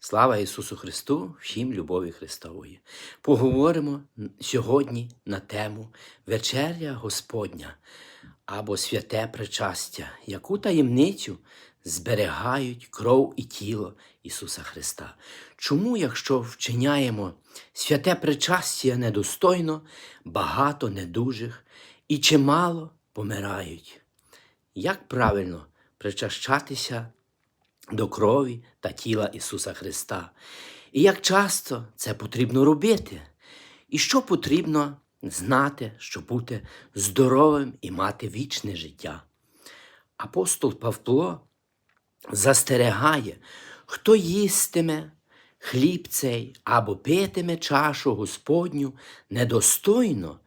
Слава Ісусу Христу, всім любові Христової. Поговоримо сьогодні на тему Вечеря Господня або святе причастя, яку таємницю зберігають кров і тіло Ісуса Христа. Чому, якщо вчиняємо святе причастя недостойно, багато недужих і чимало помирають? Як правильно причащатися до крові та тіла Ісуса Христа. І як часто це потрібно робити, і що потрібно знати, щоб бути здоровим і мати вічне життя. Апостол Павло застерегає, хто їстиме хліб цей або питиме чашу Господню недостойно,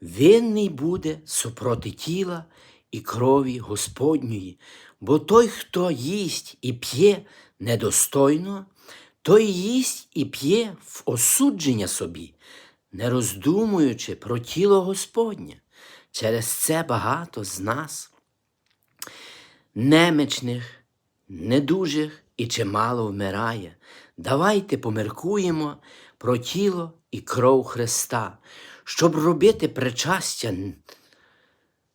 винний буде супроти тіла і крові Господньої, бо той, хто їсть і п'є недостойно, той їсть і п'є в осудження собі, не роздумуючи про тіло Господнє. Через це багато з нас, немічних, недужих і чимало вмирає. Давайте поміркуємо про тіло і кров Христа, щоб робити причастя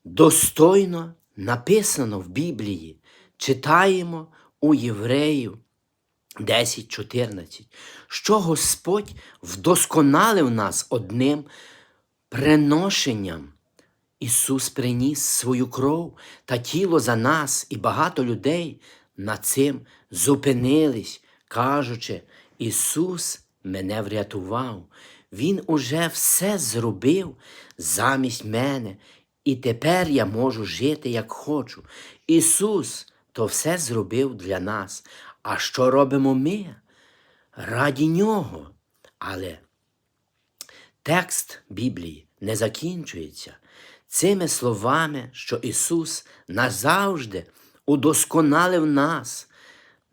достойно написано в Біблії. Читаємо у Євреїв 10.14, що Господь вдосконалив нас одним приношенням. Ісус приніс свою кров та тіло за нас, і багато людей над цим зупинились, кажучи, Ісус мене врятував. Він уже все зробив замість мене, і тепер я можу жити, як хочу. Ісус то все зробив для нас. А що робимо ми? Раді Нього. Але текст Біблії не закінчується цими словами, що Ісус назавжди удосконалив нас.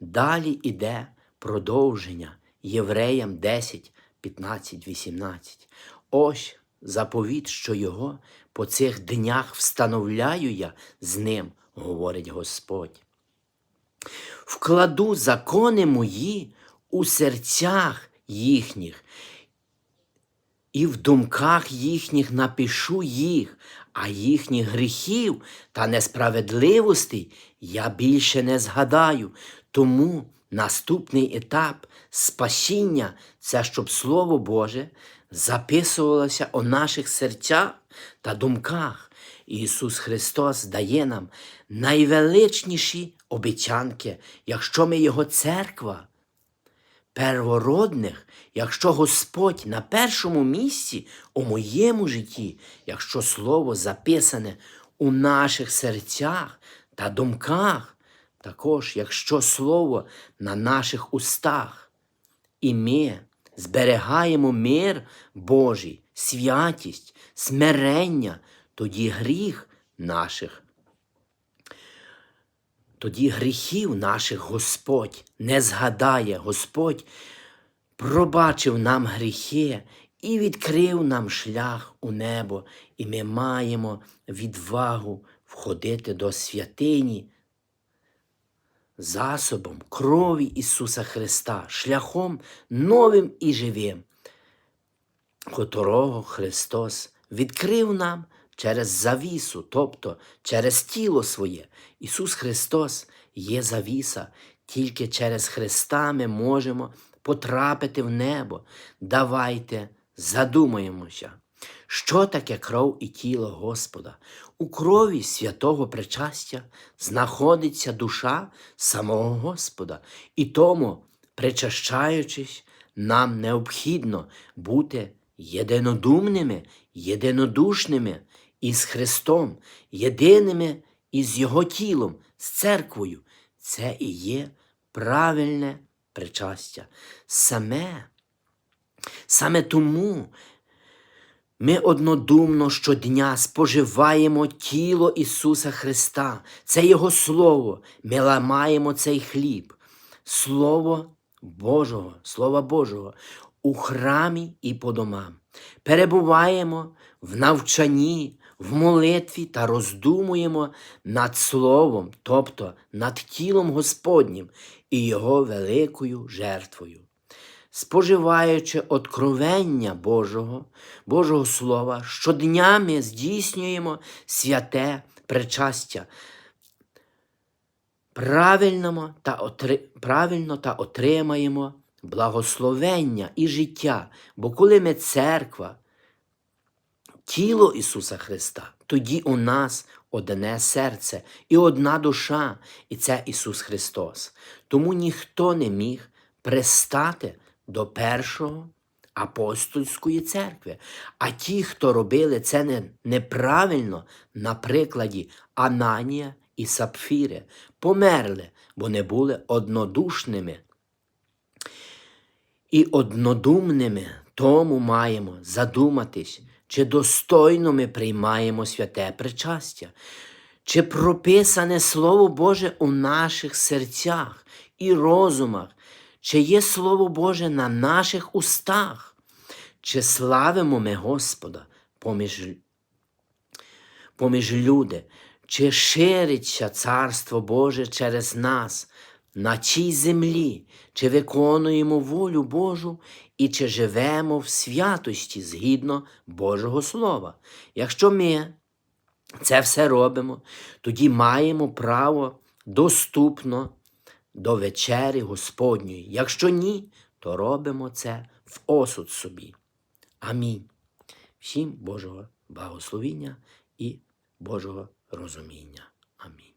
Далі іде продовження Євреям 10, 15, 18. Ось заповіт, що Його по цих днях встановляю я з ним, говорить Господь. Вкладу закони мої у серцях їхніх, і в думках їхніх напишу їх, а їхніх гріхів та несправедливостей я більше не згадаю. Тому наступний етап спасіння це щоб Слово Боже записувалося у наших серцях та думках. Ісус Христос дає нам найвеличніші обіцянки, якщо ми Його церква, первородних, якщо Господь на першому місці у моєму житті, якщо Слово записане у наших серцях та думках, також якщо Слово на наших устах, і ми зберігаємо мир Божий, святість, смирення, тоді гріх наших. Тоді гріхів наших Господь не згадає, Господь пробачив нам гріхи і відкрив нам шлях у небо, і ми маємо відвагу входити до святині засобом крові Ісуса Христа, шляхом новим і живим, котрого Христос відкрив нам через завісу, тобто через тіло своє. Ісус Христос є завіса, тільки через Христа ми можемо потрапити в небо. Давайте задумаємося. Що таке кров і тіло Господа? У крові святого причастя знаходиться душа самого Господа, і тому, причащаючись, нам необхідно бути єдинодумними, єдинодушними із Христом, єдиними із Його тілом, з церквою. Це і є правильне причастя. Саме, саме тому ми однодумно щодня споживаємо тіло Ісуса Христа, це Його Слово. Ми ламаємо цей хліб, Слово Божого, Слова Божого у храмі і по домам. Перебуваємо в навчанні, в молитві та роздумуємо над Словом, тобто над тілом Господнім і Його великою жертвою. Споживаючи откровення Божого, Божого Слова, щодня ми здійснюємо святе причастя, правильно та, отри... правильно та отримаємо благословення і життя. Бо коли ми церква, тіло Ісуса Христа, тоді у нас одне серце і одна душа, і це Ісус Христос. Тому ніхто не міг пристати до першого апостольської церкви. А ті, хто робили це не, неправильно, на прикладі Ананія і Сапфіри, померли, бо не були однодушними і однодумними, тому маємо задуматись, чи достойно ми приймаємо святе причастя, чи прописане Слово Боже у наших серцях і розумах, чи є Слово Боже на наших устах, чи славимо ми Господа поміж, поміж люди, чи шириться Царство Боже через нас на цій землі, чи виконуємо волю Божу і чи живемо в святості згідно Божого Слова. Якщо ми це все робимо, тоді маємо право доступно до вечері Господньої. Якщо ні, то робимо це в осуд собі. Амінь. Всім Божого благословіння і Божого розуміння. Амінь.